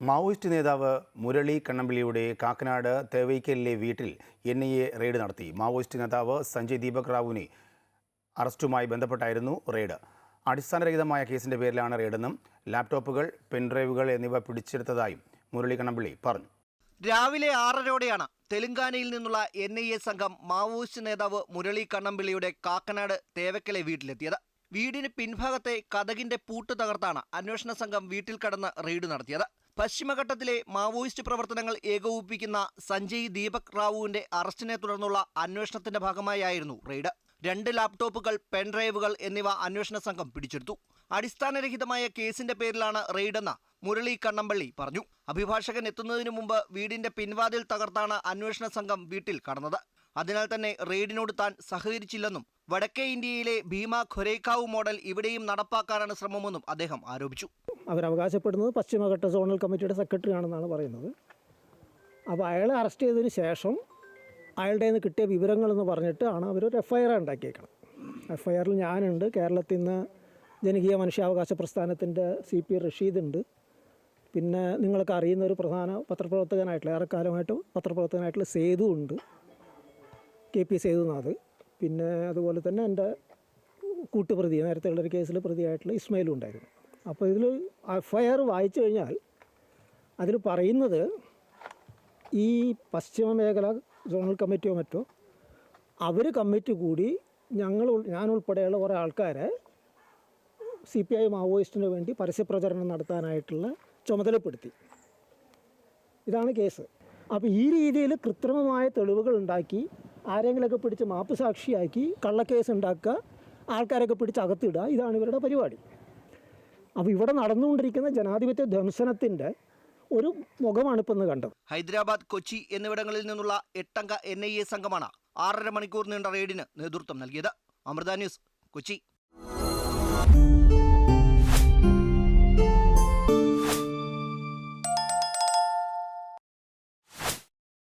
Maoist നേതാവ് മുരളി കണ്ണമ്പിളിയുടെ കാക്കനാട് തേവൈക്കലിലെ വീട്ടിൽ എൻ ഐ എ റെയ്ഡ് നടത്തി. മാവോയിസ്റ്റ് നേതാവ് സഞ്ജയ് ദീപക് റാവുവിനെ അറസ്റ്റുമായി ബന്ധപ്പെട്ടായിരുന്നു റെയ്ഡ്. അടിസ്ഥാനരഹിതമായ കേസിന്റെ പേരിലാണ് റെയ്ഡെന്നും ലാപ്ടോപ്പുകൾ പെൻഡ്രൈവുകൾ എന്നിവ പിടിച്ചെടുത്തതായും മുരളി കണ്ണമ്പിളി പറഞ്ഞു. രാവിലെ ആറരയോടെയാണ് തെലങ്കാനയിൽ നിന്നുള്ള എൻ ഐ എ സംഘം മാവോയിസ്റ്റ് നേതാവ് മുരളി കണ്ണമ്പിളിയുടെ കാക്കനാട് തേവക്കലെ വീട്ടിലെത്തിയത്. വീടിന് പിൻഭാഗത്തെ കഥകിന്റെ പൂട്ട് തകർത്താണ് അന്വേഷണ സംഘം വീട്ടിൽ കടന്ന് റെയ്ഡ് നടത്തിയത്. പശ്ചിമഘട്ടത്തിലെ മാവോയിസ്റ്റ് പ്രവർത്തനങ്ങൾ ഏകോപിപ്പിക്കുന്ന സഞ്ജയ് ദീപക് റാവുവിന്റെ അറസ്റ്റിനെ തുടർന്നുള്ള അന്വേഷണത്തിന്റെ ഭാഗമായായിരുന്നു റെയ്ഡ്. രണ്ട് ലാപ്ടോപ്പുകൾ പെൻഡ്രൈവുകൾ എന്നിവ അന്വേഷണ സംഘം പിടിച്ചെടുത്തു. അടിസ്ഥാനരഹിതമായ കേസിന്റെ പേരിലാണ് റെയ്ഡെന്ന് മുരളി കണ്ണമ്പള്ളി പറഞ്ഞു. അഭിഭാഷകൻ എത്തുന്നതിനു മുമ്പ് വീടിന്റെ പിൻവാതിൽ തകർത്താണ് അന്വേഷണ സംഘം വീട്ടിൽ കടന്നത്. അതിനാൽ തന്നെ റെയ്ഡിനോട് താൻ സഹകരിച്ചില്ലെന്നും വടക്കേ ഇന്ത്യയിലെ ഭീമ ഖൊരേക്കാവ് മോഡൽ ഇവിടെയും നടപ്പാക്കാനാണ് ശ്രമമെന്നും അദ്ദേഹം ആരോപിച്ചു. അവരവകാശപ്പെടുന്നത് പശ്ചിമഘട്ട സോണൽ കമ്മിറ്റിയുടെ സെക്രട്ടറി ആണെന്നാണ് പറയുന്നത്. അപ്പോൾ അയാളെ അറസ്റ്റ് ചെയ്തതിന് ശേഷം അയാളുടെ നിന്ന് കിട്ടിയ വിവരങ്ങളെന്ന് പറഞ്ഞിട്ട് ആണ് അവർ ഒരു എഫ്ഐആർ ആർ ഉണ്ടാക്കിയേക്കണം എഫ് ഞാനുണ്ട്. കേരളത്തിൽ നിന്ന് ജനകീയ മനുഷ്യാവകാശ പ്രസ്ഥാനത്തിന്റെ സി പി റഷീദ് ഉണ്ട് പിന്നെ നിങ്ങൾക്ക് അറിയുന്ന ഒരു പ്രധാന പത്രപ്രവർത്തകനായിട്ടുള്ള ഏറെക്കാലമായിട്ട് പത്രപ്രവർത്തകനായിട്ടുള്ള സേതു ഉണ്ട് കെ പി സേതുനാഥ്. പിന്നെ അതുപോലെ തന്നെ എന്റെ കൂട്ടുപ്രതി നേരത്തെ ഉള്ളൊരു കേസിൽ പ്രതിയായിട്ടുള്ള ഇസ്മയിലും ഉണ്ടായിരുന്നു. അപ്പോൾ ഇതിൽ എഫ്ഐആർ വായിച്ചു കഴിഞ്ഞാൽ അതിൽ പറയുന്നത് ഈ പശ്ചിമ മേഖല സോണൽ കമ്മിറ്റിയോ മറ്റോ അവർ കമ്മിറ്റി കൂടി ഞങ്ങൾ ഞാൻ ഉൾപ്പെടെയുള്ള കുറേ ആൾക്കാരെ സി പി ഐ മാവോയിസ്റ്റിന് വേണ്ടി പരസ്യപ്രചരണം നടത്താനായിട്ടുള്ള ചുമതലപ്പെടുത്തി. ഇതാണ് കേസ്. അപ്പോൾ ഈ രീതിയിൽ കൃത്രിമമായ തെളിവുകൾ ഉണ്ടാക്കി ആരെങ്കിലുമൊക്കെ പിടിച്ച് മാപ്പ് സാക്ഷിയാക്കി കള്ളക്കേസ് ഉണ്ടാക്കുക ആൾക്കാരൊക്കെ പിടിച്ച് അകത്തിടുക ഇതാണ് ഇവരുടെ പരിപാടി. അപ്പോൾ ഇവിടെ നടന്നുകൊണ്ടിരിക്കുന്ന ജനാധിപത്യ ധ്വംസനത്തിന്റെ ഒരു മുഖമാണ് ഇപ്പം കണ്ടത്. ഹൈദരാബാദ് കൊച്ചി എന്നിവിടങ്ങളിൽ നിന്നുള്ള എട്ടംഗ എൻ ഐ എ സംഘമാണ് ആറര മണിക്കൂർ നീണ്ട റെയ്ഡിന് നേതൃത്വം നൽകിയത്. അമൃത ന്യൂസ് കൊച്ചി.